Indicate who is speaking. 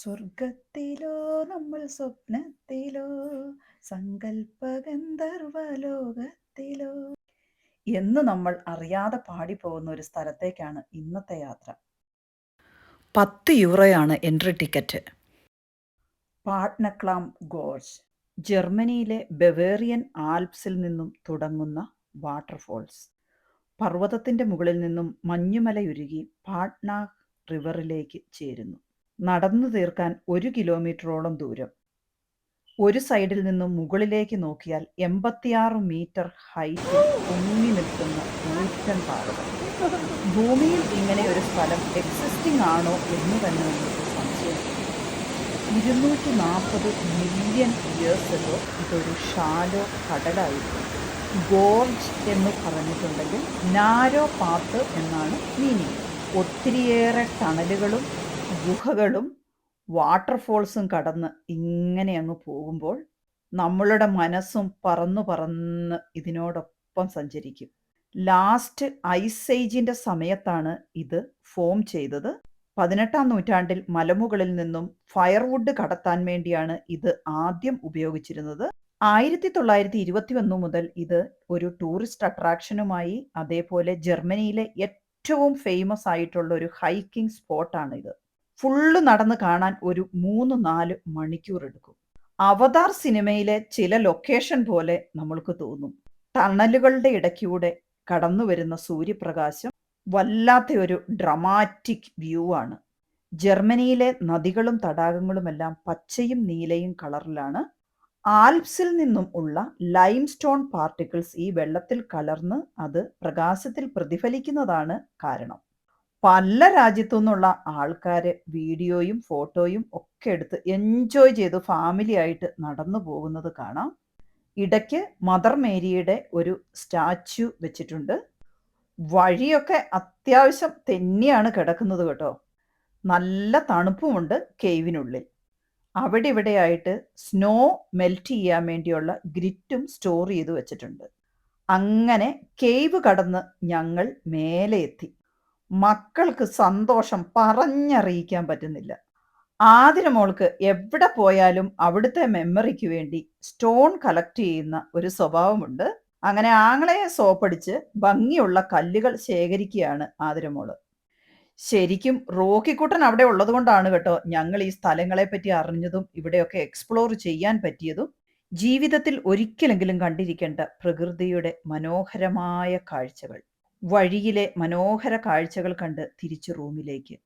Speaker 1: സ്വർഗത്തിലോ നമ്മൾ സ്വപ്നത്തിലോ സങ്കല്പഗന്ധർവലോകത്തിലോ എന്ന് നമ്മൾ അറിയാതെ പാടി പോകുന്ന ഒരു സ്ഥലത്തേക്കാണ് ഇന്നത്തെ യാത്ര.
Speaker 2: പത്ത് യൂറോയാണ് എൻട്രി ടിക്കറ്റ്.
Speaker 1: പാട്നക്ലാം ഗോർജ് ജർമ്മനിയിലെ ബവേറിയൻ ആൽപ്സിൽ നിന്നും തുടങ്ങുന്ന വാട്ടർഫോൾസ്. പർവതത്തിന്റെ മുകളിൽ നിന്നും മഞ്ഞുമലയുരുകി പാട്ന റിവറിലേക്ക് ചേരുന്നു. നടന്നു തീർക്കാൻ ഒരു കിലോമീറ്ററോളം ദൂരം. ഒരു സൈഡിൽ നിന്നും മുകളിലേക്ക് നോക്കിയാൽ എൺപത്തിയാറ് മീറ്റർ ഹൈറ്റിൽ പൊങ്ങി നിൽക്കുന്ന ഊറ്റൻ പാറകൾ. ഭൂമിയിൽ ഇങ്ങനെ ഒരു സ്ഥലം എക്സിസ്റ്റിംഗ് ആണോ എന്ന് തന്നെ നമുക്ക് സംശയം ഇരുന്നൂറ്റി നാൽപ്പത് മില്യൺ ഇയേഴ്സിലോ ഇതൊരു ഷാലോ കടലായിരുന്നു. ഗോർജ് എന്ന് പറഞ്ഞിട്ടുണ്ടെങ്കിൽ നാരോ പാത്ത് എന്നാണ് മീനിങ് ഒത്തിരിയേറെ ടണലുകളും ഗുഹകളും വാട്ടർഫോൾസും കടന്ന് ഇങ്ങനെ അങ്ങ് പോകുമ്പോൾ നമ്മളുടെ മനസ്സും പറന്നു പറന്ന് ഇതിനോടൊപ്പം സഞ്ചരിക്കും. ലാസ്റ്റ് ഐസ് ഏജിന്റെ സമയത്താണ് ഇത് ഫോം ചെയ്തത്. പതിനെട്ടാം നൂറ്റാണ്ടിൽ മലമുകളിൽ നിന്നും ഫയർവുഡ് കടത്താൻ വേണ്ടിയാണ് ഇത് ആദ്യം ഉപയോഗിച്ചിരുന്നത്. ആയിരത്തി തൊള്ളായിരത്തി ഇരുപത്തി ഒന്ന് മുതൽ ഇത് ഒരു ടൂറിസ്റ്റ് അട്രാക്ഷനുമായി അതേപോലെ ജർമ്മനിയിലെ ഏറ്റവും ഫേമസ് ആയിട്ടുള്ള ഒരു ഹൈക്കിംഗ് സ്പോട്ടാണ് ഇത്. ഫുള്ള് നടന്ന് കാണാൻ ഒരു മൂന്ന് നാല് മണിക്കൂർ എടുക്കും. അവതാർ സിനിമയിലെ ചില ലൊക്കേഷൻ പോലെ നമ്മൾക്ക് തോന്നും. ടണലുകളുടെ ഇടയ്ക്കൂടെ കടന്നു വരുന്ന സൂര്യപ്രകാശം വല്ലാത്ത ഒരു ഡ്രമാറ്റിക് വ്യൂ ആണ്. ജർമ്മനിയിലെ നദികളും തടാകങ്ങളുമെല്ലാം പച്ചയും നീലയും കളറിലാണ്. ആൽപ്സിൽ നിന്നും ഉള്ള ലൈം സ്റ്റോൺ പാർട്ടിക്കിൾസ് ഈ വെള്ളത്തിൽ കലർന്ന് അത് പ്രകാശത്തിൽ പ്രതിഫലിക്കുന്നതാണ് കാരണം. പല രാജ്യത്തു നിന്നുള്ള ആൾക്കാർ വീഡിയോയും ഫോട്ടോയും ഒക്കെ എടുത്ത് എൻജോയ് ചെയ്ത് ഫാമിലി ആയിട്ട് നടന്നു പോകുന്നത് കാണാം. ഇടയ്ക്ക് മദർ മേരിയുടെ ഒരു സ്റ്റാച്യു വെച്ചിട്ടുണ്ട്. വഴിയൊക്കെ അത്യാവശ്യം തെന്നിയാണ് കിടക്കുന്നത് കേട്ടോ. നല്ല തണുപ്പുമുണ്ട് കേവിനുള്ളിൽ. അവിടെ ഇവിടെയായിട്ട് സ്നോ മെൽറ്റ് ചെയ്യാൻ വേണ്ടിയുള്ള ഗ്രിറ്റും സ്റ്റോർ ചെയ്ത് വെച്ചിട്ടുണ്ട്. അങ്ങനെ കേവ് കടന്ന് ഞങ്ങൾ മേലെ എത്തി മക്കൾക്ക് സന്തോഷം പറഞ്ഞറിയിക്കാൻ പറ്റുന്നില്ല. ആതിര മോൾക്ക് എവിടെ പോയാലും അവിടുത്തെ മെമ്മറിക്ക് വേണ്ടി സ്റ്റോൺ കളക്ട് ചെയ്യുന്ന ഒരു സ്വഭാവമുണ്ട്. അങ്ങനെ ആങ്ങളയെ സോപ്പടിച്ച് ഭംഗിയുള്ള കല്ലുകൾ ശേഖരിക്കുകയാണ് ആതിരമോൾ ശരിക്കും റോക്കിക്കുട്ടൻ അവിടെ ഉള്ളത് കൊണ്ടാണ് കേട്ടോ ഞങ്ങൾ ഈ സ്ഥലങ്ങളെ പറ്റി അറിഞ്ഞതും ഇവിടെയൊക്കെ എക്സ്പ്ലോർ ചെയ്യാൻ പറ്റിയതും. ജീവിതത്തിൽ ഒരിക്കലെങ്കിലും കണ്ടിരിക്കേണ്ട പ്രകൃതിയുടെ മനോഹരമായ കാഴ്ചകൾ. വഴിയിലെ മനോഹര കാഴ്ചകൾ കണ്ട് തിരിച്ചു റൂമിലേക്ക്.